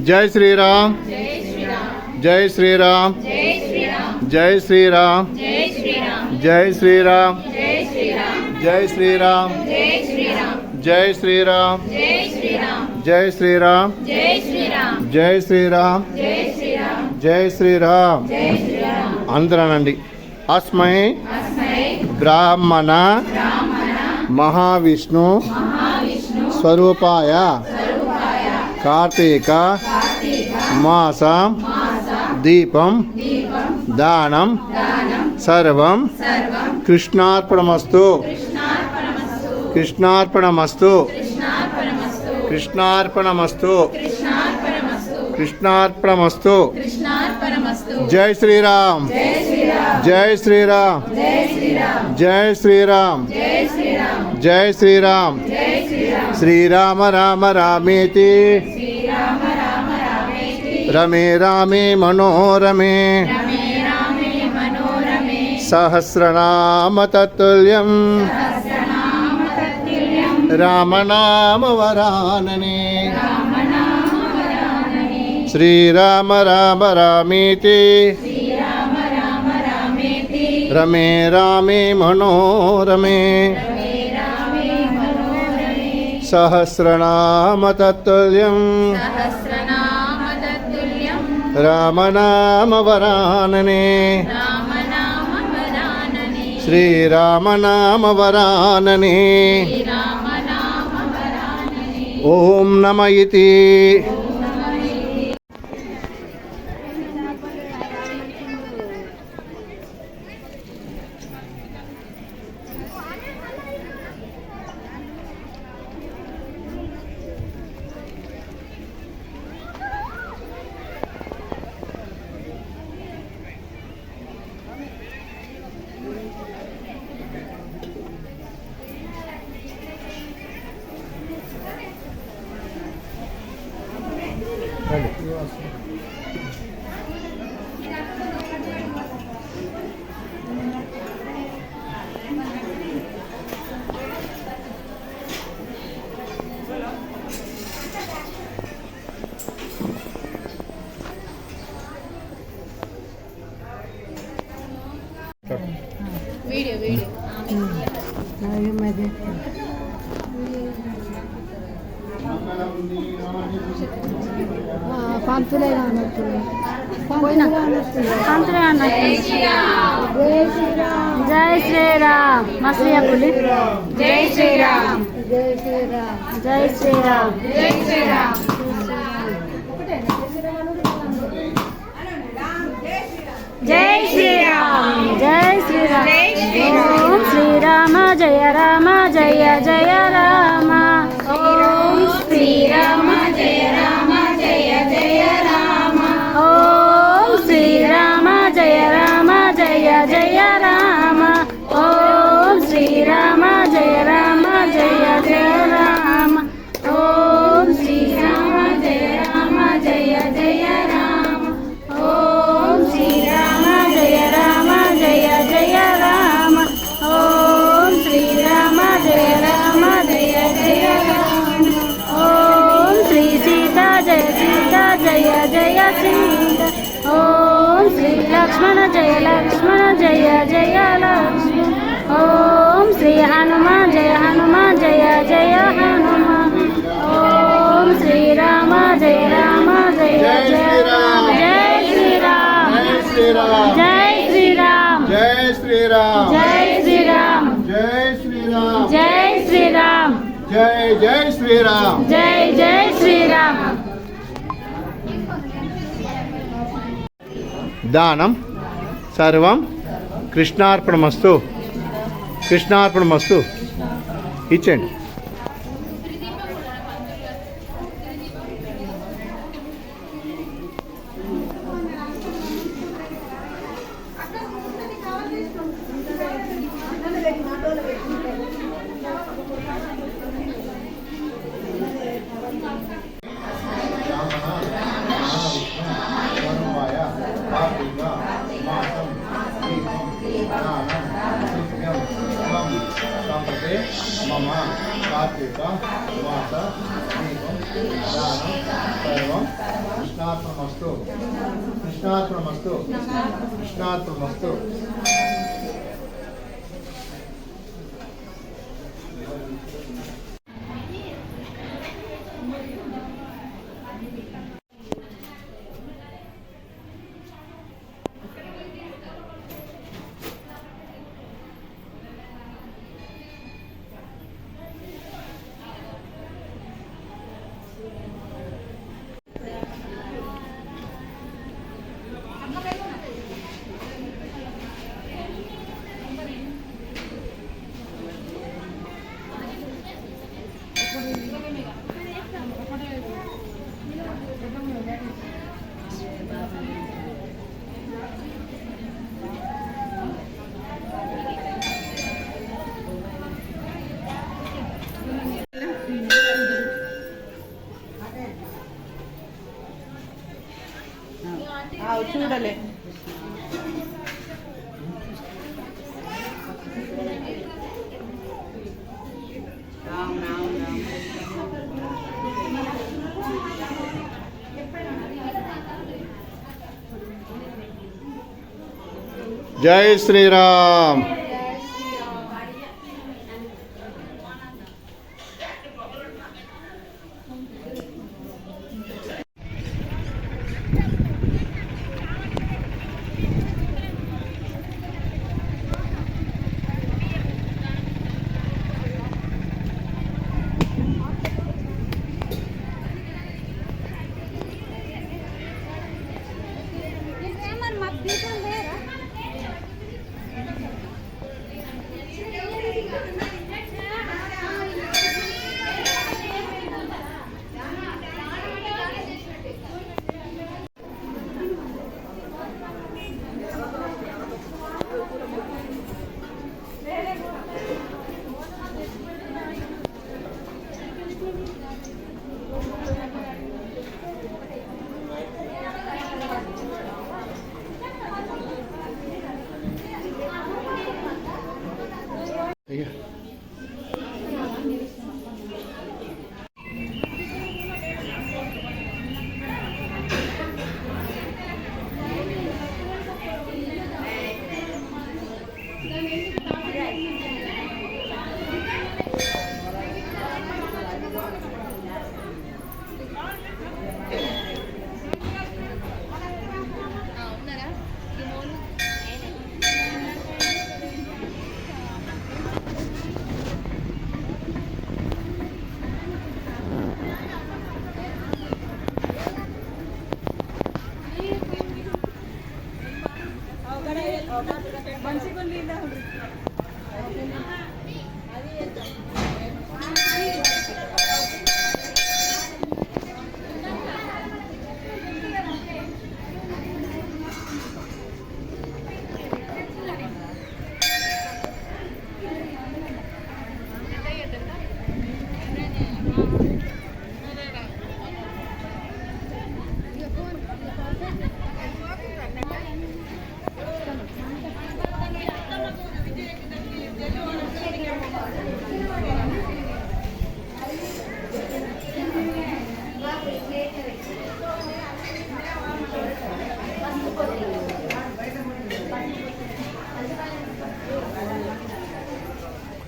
జై శ్రీరామ్. జై శ్రీరామ్. జై శ్రీరామ్. జై శ్రీరామ్. జై శ్రీరామ్. జై శ్రీరామ్. జై శ్రీరామ్. జై శ్రీరామ్. జై శ్రీరామ్. అందరనండి. అస్మై బ్రాహ్మణ మహావిష్ణు స్వరూపాయ కార్తీక మాసం దీపం దానం సర్వం కృష్ణార్పణమస్తు కృష్ణార్పణమస్తు కృష్ణార్పణమస్తు కృష్ణార్పణమస్తు జై శ్రీరామ్ జై శ్రీరామ్ జై శ్రీరామ్ జై శ్రీరామ్ శ్రీరామ రామ రామేతి रमे रामे मनोरमे सहस्रनामततुल्यं रामनामवरानने श्रीराम राम रामेति रमे रामे मनोरमे सहस्रनामततुल्यं రామనామవరాననే శ్రీరామనామవరాననే ॐ नम इति। పోయినా. పంతులే జై శ్రీరామ్. జై శ్రీరామ్. మా శ్రీయకులి జై శ్రీరామ్. జై శ్రీరామ్. జై శ్రీరామ్ జై శ్రీరామ్ జై శ్రీరామ్ జై శ్రీరామ్ శ్రీరామ జయ రామ జయ జయ. జయ సీత ఓం శ్రీ లక్ష్మణ జయ లక్ష్మణ జయ జయ లక్ష్మణ ఓం శ్రీ హనుమాన్ జయ హనుమాన్ జయ జయ హనుమాన్ ఓం శ్రీరామ జయ రామ జయ జయ రామ జై శ్రీరామ్ జై శ్రీరామ్ జై శ్రీరామ్ జై శ్రీరామ్ జై శ్రీరామ్ జై శ్రీరామ్ జై శ్రీరామ్ జై జై శ్రీరామ్ జై జై శ్రీరామ్ దానం సర్వం కృష్ణార్పణమస్తు. కృష్ణార్పణమస్తు. ఇచ్చేయండి. కృష్ణాత్మస్తు కృష్ణాత్మస్తు కృష్ణాత్మస్తు చూడలే జై శ్రీరామ్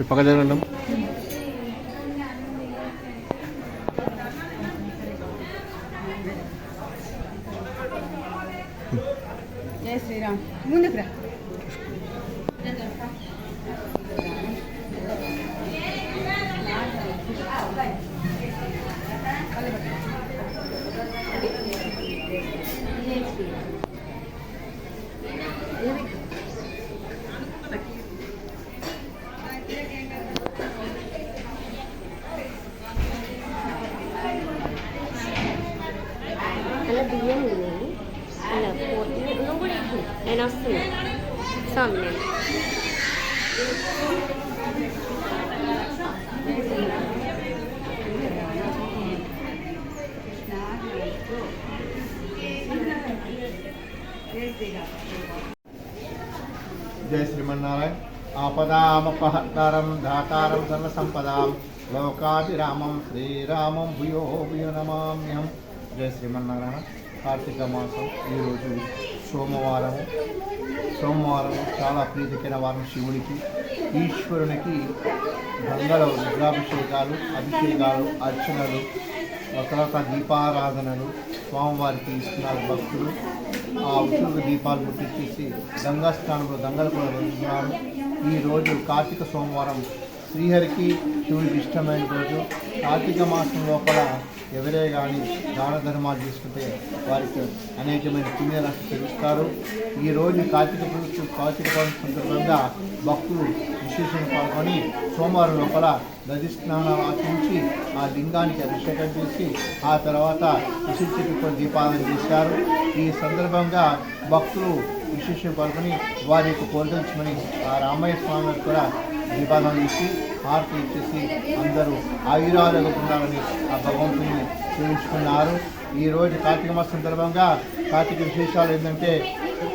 పక్క జరగండి జై శ్రీరామ్ ముందుకు స్వామి నేను జై శ్రీమన్నారాయణ ఆపదామపహర్తారం ధాతారం సర్వ సంపదాం లోకాభిరామం శ్రీరామం భూయో భూయో నమామ్యహం జయ శ్రీమన్నారాయణ కార్తీక మాసం ఈరోజు సోమవారం సోమవారం చాలా ప్రీతికైన వారం శివుడికి ఈశ్వరునికి గంగల రుద్రాభిషేకాలు అభిషేకాలు అర్చనలు తర్వాత దీపారాధనలు స్వామివారికి ఇస్తున్నారు భక్తులు. ఆ ఉత్సవ దీపాలు ముట్టించేసి గంగా స్నానంలో గంగలు కూడా వెళ్తున్నారు ఈ రోజు కార్తీక సోమవారం శ్రీహరికి శివుడికి ఇష్టమైన రోజు. కార్తీక మాసం లోపల ఎవరే కానీ దాన ధర్మాలు తీసుకుంటే వారికి అనేకమైన పుణ్యరాశి తెలుస్తారు. ఈ కార్తీక పురుషు కార్తీక పౌర్ణమి సందర్భంగా భక్తులు విశేషంగా పాల్గొని సోమవారం లోపల నది స్నానాలు ఆచరించి ఆ లింగానికి అభిషేకం చేసి ఆ తర్వాత విశిష్ట దీపాలను చేశారు. ఈ సందర్భంగా భక్తులు విశేషం పాల్గొని వారి యొక్క కోరికలు ఆ రామయ్య స్వామి కూడా దీపాలను ఇచ్చి మార్పులు ఇచ్చేసి అందరూ ఆయురాలు ఉండాలని ఆ భగవంతుని చూపించుకున్నారు ఈరోజు కార్తీక మాసం సందర్భంగా కార్తీక విశేషాలు ఏంటంటే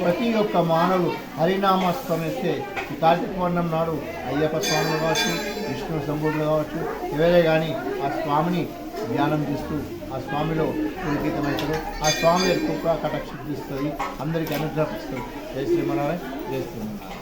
ప్రతి ఒక్క మానవుడు హరినామ స్మరిస్తే ఈ కార్తీక పౌర్ణం నాడు అయ్యప్ప స్వాములు కావచ్చు విష్ణు సంబూర్లు కావచ్చు ఎవరే కానీ ఆ స్వామిని ధ్యానం చేస్తూ ఆ స్వామిలో పురికితమవుతారు ఆ స్వామి ఎక్కువ కటక్షిస్తుంది కటాక్షిస్తుంది అందరికీ అనుగ్రహిస్తుంది జై శ్రీమన్నారాయణ. జై శ్రీమన్నారాయణ.